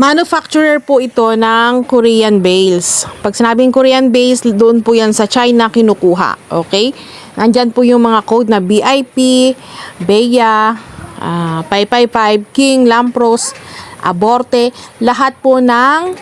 Manufacturer po ito ng Korean bales. Pag sinabing Korean bales, doon po yan sa China kinukuha. Okay? Nandyan po yung mga code na BIP, BEA, ah, 555, King, Lampros, Aborte. Lahat po ng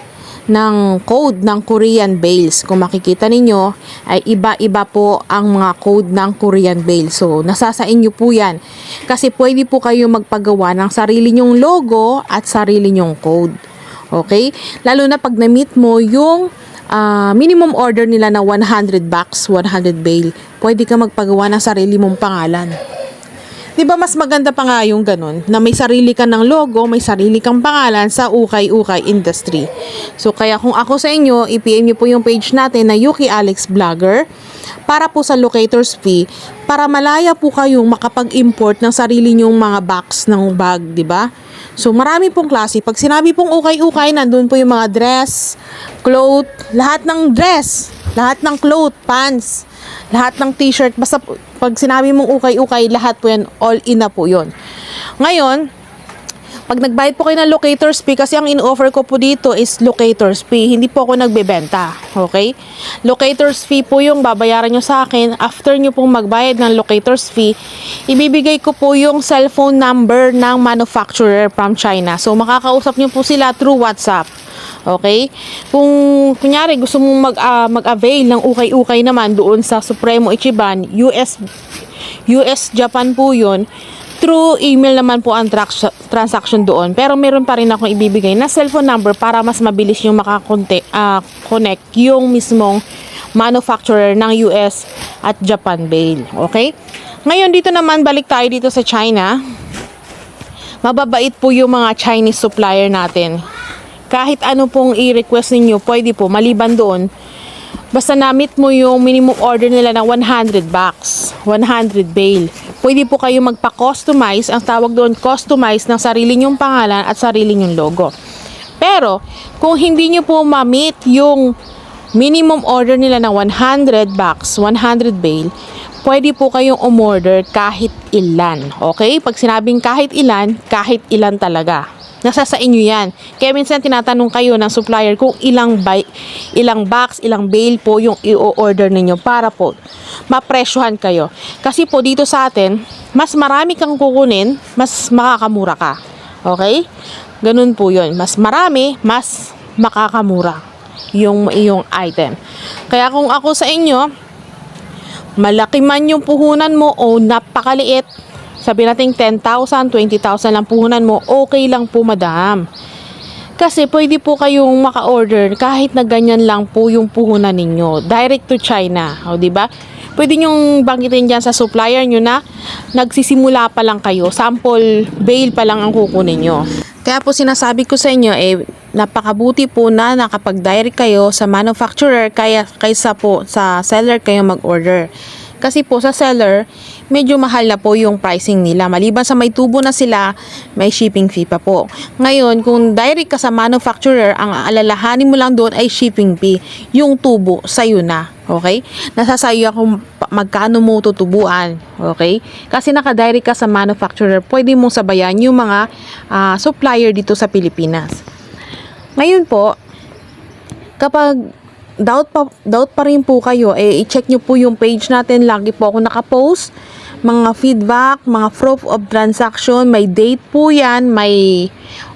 ng code ng Korean bales. Kung makikita ninyo, ay iba-iba po ang mga code ng Korean bales. So, nasa sa inyo po yan. Kasi pwede po kayo magpagawa ng sarili nyong logo at sarili nyong code. Okay? Lalo na pag na-meet mo yung ah, minimum order nila na 100 bucks, 100 bale, pwede ka magpagawa ng sarili mong pangalan. 'Di ba mas maganda pa nga yung ganun na may sarili ka ng logo, may sarili kang pangalan sa ukay-ukay industry. So kaya kung ako sa inyo, i-PM niyo po yung page natin na Yuki Alex Vlogger para po sa locators fee para malaya po kayong makapag-import ng sarili nyong mga box ng bag, 'di ba? So marami pong klase. Pag sinabi pong ukay-ukay, nandun po yung mga dress, cloth, lahat ng dress, lahat ng cloth, pants, lahat ng t-shirt, basta pag sinabi mong ukay-ukay, lahat po yan, all in na po yun. Ngayon, pag nagbayad po kayo ng locators fee, kasi ang in-offer ko po dito is locators fee, hindi po ako nagbebenta, okay? Locators fee po yung babayaran nyo sa akin. After nyo pong magbayad ng locators fee, ibibigay ko po yung cellphone number ng manufacturer from China. So, makakausap nyo po sila through WhatsApp. Okay? Kung kunyari gusto mong mag, ah, mag-avail ng ukay-ukay naman doon sa Supremo Ichiban, US US Japan po 'yun. Through email naman po ang trax- transaction doon. Pero meron pa rin akong ibibigay na cellphone number para mas mabilis yung makakonte ah, connect yung mismong manufacturer ng US at Japan Bale. Okay? Ngayon dito naman balik tayo dito sa China. Mababait po yung mga Chinese supplier natin kahit ano pong i-request ninyo, pwede po, maliban doon, basta na-meet mo yung minimum order nila ng 100 bucks, 100 bail. Pwede po kayo magpa-customize, ang tawag doon, customize ng sarili nyong pangalan at sarili nyong logo. Pero, kung hindi nyo po ma-meet yung minimum order nila ng 100 bucks, 100 bail, pwede po kayong umorder kahit ilan. Okay? Pag sinabing kahit ilan, kahit ilan talaga. Nasa sa inyo yan. Kaya minsan tinatanong kayo ng supplier kung ilang buy, ilang box, ilang bale po yung i-order ninyo para po mapresyohan kayo. Kasi po dito sa atin, mas marami kang kukunin, mas makakamura ka. Okay? Ganun po yun. Mas marami, mas makakamura yung iyong item. Kaya kung ako sa inyo, malaki man yung puhunan mo o napakaliit, sabi natin 10,000, 20,000 lang puhunan mo, okay lang po madam. Kasi pwede po kayong maka-order kahit na ganyan lang po yung puhunan ninyo. Direct to China. O, di ba? Pwede nyong banggitin dyan sa supplier nyo na nagsisimula pa lang kayo. Sample bail pa lang ang kukunin nyo. Kaya po sinasabi ko sa inyo, eh, napakabuti po na nakapag-direct kayo sa manufacturer kaya kaysa po sa seller kayo mag-order. Kasi po sa seller, medyo mahal na po yung pricing nila. Maliban sa may tubo na sila, may shipping fee pa po. Ngayon, kung direct ka sa manufacturer, ang alalahanin mo lang doon ay shipping fee. Yung tubo, sa'yo na. Okay? Nasa sa'yo kung magkano mo tutubuan. Okay? Kasi naka-direct ka sa manufacturer, pwede mong sabayan yung mga ah, supplier dito sa Pilipinas. Ngayon po, kapag doubt pa, doubt pa rin po kayo, eh, i-check nyo po yung page natin. Lagi po ako nakapost. Mga feedback, mga proof of transaction, may date po yan, may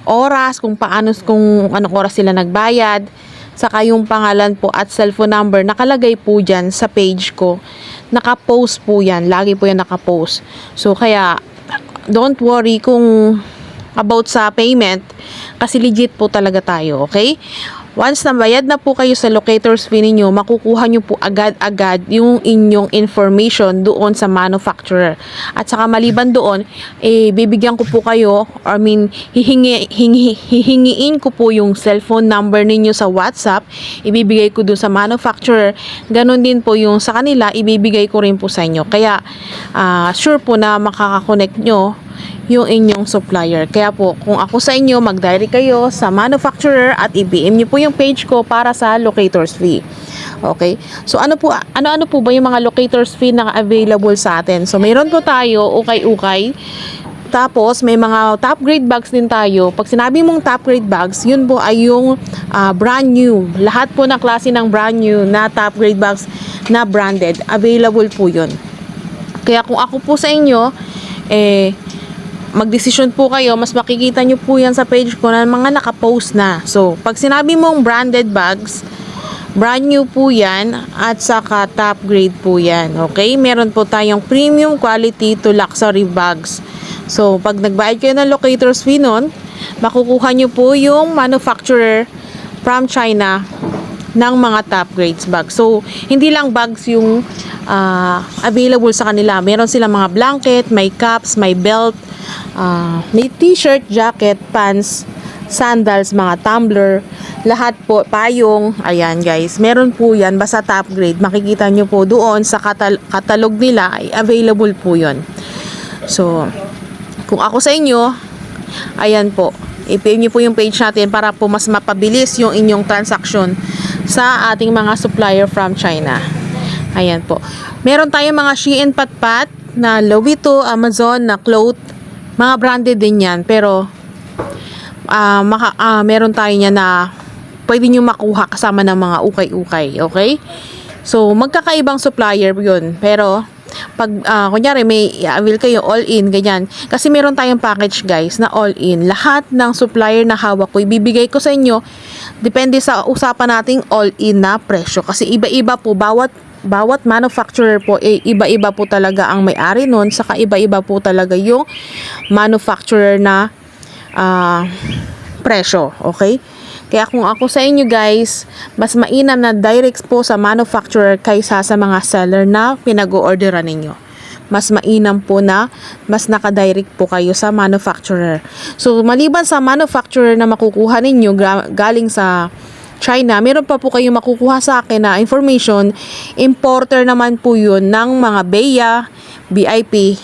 oras, kung paano, kung anong oras sila nagbayad, saka yung pangalan po at cellphone number, nakalagay po dyan sa page ko. Nakapost po yan, lagi po yan nakapost. So, kaya, don't worry kung about sa payment kasi legit po talaga tayo, okay? Once na bayad na po kayo sa locators fee ninyo, makukuha nyo po agad-agad yung inyong information doon sa manufacturer. At saka maliban doon, eh, bibigyan ko po kayo, I mean, hihingi, hingi, hihingiin ko po yung cellphone number ninyo sa WhatsApp, ibibigay ko doon sa manufacturer. Ganon din po yung sa kanila, ibibigay ko rin po sa inyo. Kaya, ah, sure po na makakakonect nyo yung inyong supplier. Kaya po, kung ako sa inyo, mag-direct kayo sa manufacturer at i-PM nyo po yung page ko para sa locators fee. Okay? So, ano po, ano-ano po ba yung mga locators fee na available sa atin? So, mayroon po tayo, ukay-ukay. Tapos, may mga top grade bags din tayo. Pag sinabi mong top grade bags, yun po ay yung ah, brand new. Lahat po ng klase ng brand new na top grade bags na branded. Available po yun. Kaya kung ako po sa inyo, eh, magdesisyon po kayo, mas makikita nyo po yan sa page ko na mga nakapost na. So, pag sinabi mong branded bags, brand new po yan at saka top grade po yan. Okay? Meron po tayong premium quality to luxury bags. So, pag nagbayad kayo ng locator's fee nun, makukuha nyo po yung manufacturer from China ng mga top grades bags. So, hindi lang bags yung ah, available sa kanila. Meron silang mga blanket, may caps, may belt, ah, may t-shirt, jacket, pants, sandals, mga tumbler, lahat po, payong, ayan guys, meron po yan, basta top grade, makikita nyo po doon sa katal- katalog nila, ay available po yon So, kung ako sa inyo, ayan po, i-pay nyo po yung page natin para po mas mapabilis yung inyong transaction sa ating mga supplier from China. Ayan po. Meron tayong mga Shein Patpat na Vuitton, Amazon na cloth. Mga branded din yan. Pero, ah maka, ah, meron tayo niya na pwede nyo makuha kasama ng mga ukay-ukay. Okay? So, magkakaibang supplier yun. Pero, pag, ah, kunyari, may i-avail kayo all-in, ganyan. Kasi meron tayong package, guys, na all-in. Lahat ng supplier na hawak ko, ibibigay ko sa inyo, depende sa usapan nating all-in na presyo. Kasi iba-iba po, bawat bawat manufacturer po, eh, iba-iba po talaga ang may-ari nun, saka iba-iba po talaga yung manufacturer na ah, presyo, okay? Kaya kung ako sa inyo guys, mas mainam na direct po sa manufacturer kaysa sa mga seller na pinag-orderan ninyo. Mas mainam po na mas nakadirect po kayo sa manufacturer. So, maliban sa manufacturer na makukuha ninyo ga- galing sa China, meron pa po kayong makukuha sa akin na information. Importer naman po yun ng mga Beya, BIP,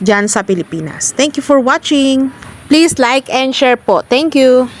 dyan sa Pilipinas. Thank you for watching. Please like and share po. Thank you.